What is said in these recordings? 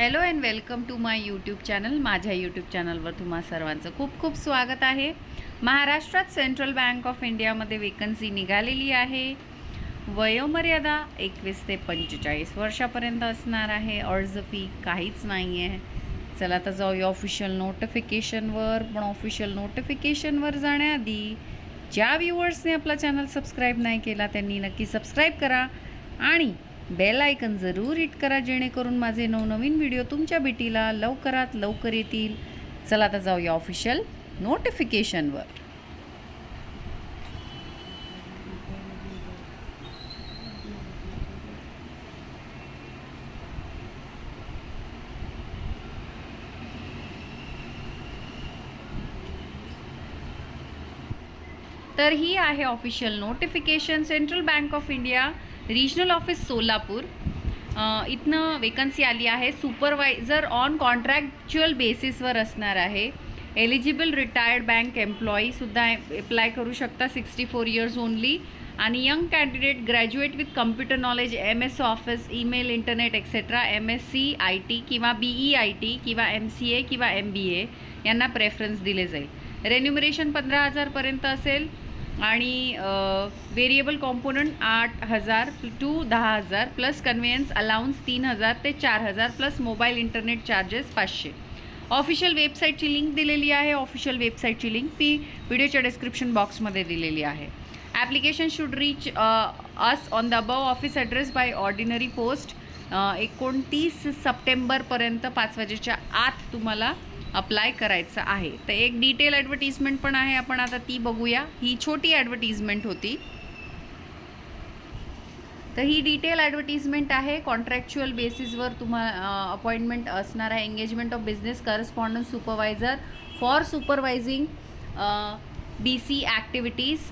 Hello and welcome to my YouTube channel माझ्या YouTube चॅनलवर तुम्हा सर्वांचं खूप खूप स्वागत आहे. महाराष्ट्रात सेंट्रल बँक ऑफ इंडियामध्ये वेकन्सी निघालेली आहे. वयोमर्यादा एकवीस ते पंचेचाळीस वर्षापर्यंत असणार आहे. अर्ज फी काहीच नाही आहे चला आता जाऊया ऑफिशियल नोटिफिकेशनवर पण ऑफिशियल नोटिफिकेशनवर जाण्याआधी ज्या व्ह्युअर्सने आपला चॅनल सबस्क्राईब नाही केला त्यांनी नक्की सबस्क्राईब करा. आणि बेल आयकन जरूर हिट करा जेणेकरून माझे नवनवीन व्हिडिओ तुमच्या भेटीला लवकरात लवकर येतील. चला आता जाऊया ऑफिशियल नोटिफिकेशनवर तर ही आहे official notification Central Bank of India regional office Solapur इथनं वेकन्सी आली आहे. सुपरवायझर ऑन कॉन्ट्रॅक्च्युअल बेसिसवर असणार आहे. एलिजिबल रिटायर्ड बँक एम्प्लॉईसुद्धा अप्लाय करू शकता. सिक्स्टी फोर इयर्स ओनली आणि young candidate graduate with computer knowledge M S Office email internet etcetera M S C I T किंवा बी ई आय टी किंवा M C A किंवा M बी ए यांना preference दिले जाईल. रेन्युमरेशन पंधरा हजारपर्यंत असेल. आणि व्हेरिएबल कॉम्पोनंट आठ हजार टू दहा हजार प्लस कन्व्हेयन्स अलाउन्स तीन हजार ते चार हजार प्लस मोबाईल इंटरनेट चार्जेस पाचशे. ऑफिशियल वेबसाईटची लिंक दिलेली आहे. ऑफिशियल वेबसाईटची लिंक ती व्हिडिओच्या डिस्क्रिप्शन बॉक्समध्ये दिलेली आहे. Application should reach us on the above office address by ordinary post एकोणतीस सप्टेंबरपर्यंत पाच वाजेच्या आत तुम्हाला अप्लाय करायचं आहे. तर एक डिटेल ॲडव्हर्टिजमेंट पण आहे आपण आता ती बघूया. ही छोटी ॲडव्हर्टिजमेंट होती. तर ही डिटेल ॲडव्हर्टिजमेंट आहे. कॉन्ट्रॅक्च्युअल बेसिसवर तुम्हा अपॉइंटमेंट असणार आहे. Engagement of business correspondence supervisor for supervising B C activities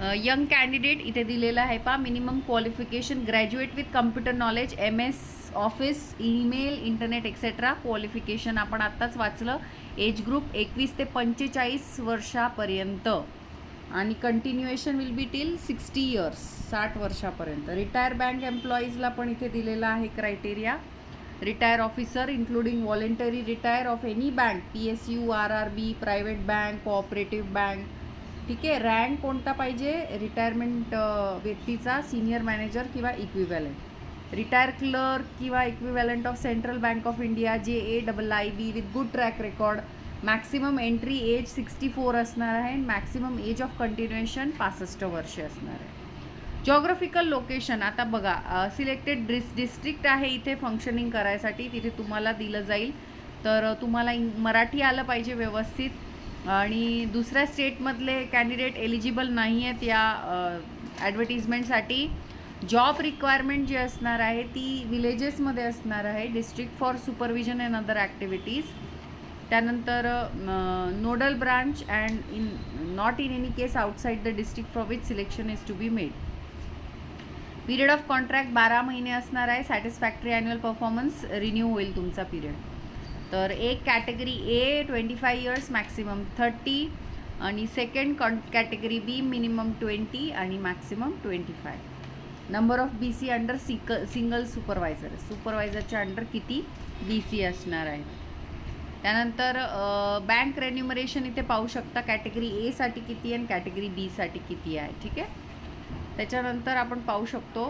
young candidate इथे दिलेलं आहे पा minimum qualification graduate with computer knowledge M S Office email internet etcetera qualification आपण आत्ताच वाचलं. एज ग्रुप एकवीस ते पंचेचाळीस वर्षापर्यंत. आणि continuation will be till sixty years साठ वर्षापर्यंत. रिटायर बँक एम्प्लॉईजला पण इथे दिलेला आहे criteria retire officer including voluntary retire of any bank P S U R R B private bank cooperative bank ठीक आहे रँक कोणता पाहिजे? रिटायरमेंट व्यक्तीचा सिनियर मॅनेजर किंवा इक्विव्हॅलंट रिटायर क्लर्क किंवा equivalent of Central Bank of India J A double I B with good track record maximum entry age sixty four असणार आहे. Maximum age of continuation पासष्ट वर्षे असणार आहे. जॉग्राफिकल लोकेशन आता बघा सिलेक्टेड डिस डिस्ट्रिक्ट आहे इथे फंक्शनिंग करायसाठी. तिथे तुम्हाला दिलं जाईल. तर तुम्हाला मराठी आलं पाहिजे व्यवस्थित. आणि दुसऱ्या स्टेटमधले कॅन्डिडेट एलिजिबल नाही आहेत या ॲडव्हर्टिजमेंटसाठी जॉब रिक्वायरमेंट जी असणार आहे ती विलेजेसमध्ये असणार आहे. District for supervision and other activities त्यानंतर nodal branch and in not in any case outside the district for which selection is to be made period of contract बारा महिने असणार आहे. सॅटिस्फॅक्टरी ॲन्युअल परफॉर्मन्स रिन्यू होईल तुमचा period तर एक category A twenty five years maximum thirty आणि second कॉन कॅटेगरी बी मिनिमम ट्वेंटी आणि maximum twenty five number of B C under six single supervisor सुपरवायझरच्या अंडर किती बी सी असणार आहे? त्यानंतर बँक रेन्युमरेशन इथे पाहू शकता कॅटेगरी एसाठी किती आहे आणि कॅटेगरी बीसाठी किती आहे ठीक आहे? त्याच्यानंतर आपण पाहू शकतो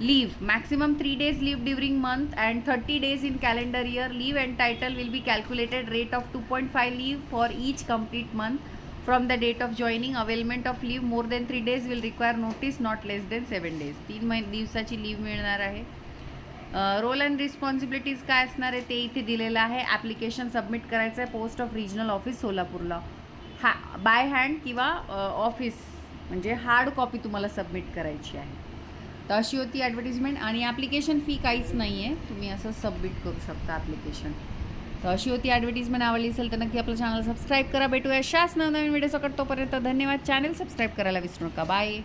leave maximum three days leave during month and thirty days in calendar year leave and title will be calculated rate of two point five leave for each complete month from the date of joining availment of leave more than three days will require notice not less than seven days तीन महिने दिवसाची leave मिळणार आहे. Role and responsibilities काय असणार आहे ते इथे दिलेलं आहे. ॲप्लिकेशन सबमिट करायचं आहे पोस्ट ऑफ रिजनल ऑफिस सोलापूरला. हा बाय हँड किंवा ऑफिस म्हणजे हार्ड कॉपी तुम्हाला सबमिट करायची आहे. तर अशी होती ॲडव्हर्टिजमेंट आणि ॲप्लिकेशन फी काहीच नाही आहे तुम्ही असं सबमिट करू शकता ॲप्लिकेशन तर अशी होती ॲडव्हर्टिजमेंट आवडली असेल तर नक्की आपलं चॅनल सबस्क्राईब करा. भेटूया शास नवनवीन व्हिडिओ सकट तोपर्यंत धन्यवाद. चॅनल सबस्क्राईब करायला विसरू नका. बाय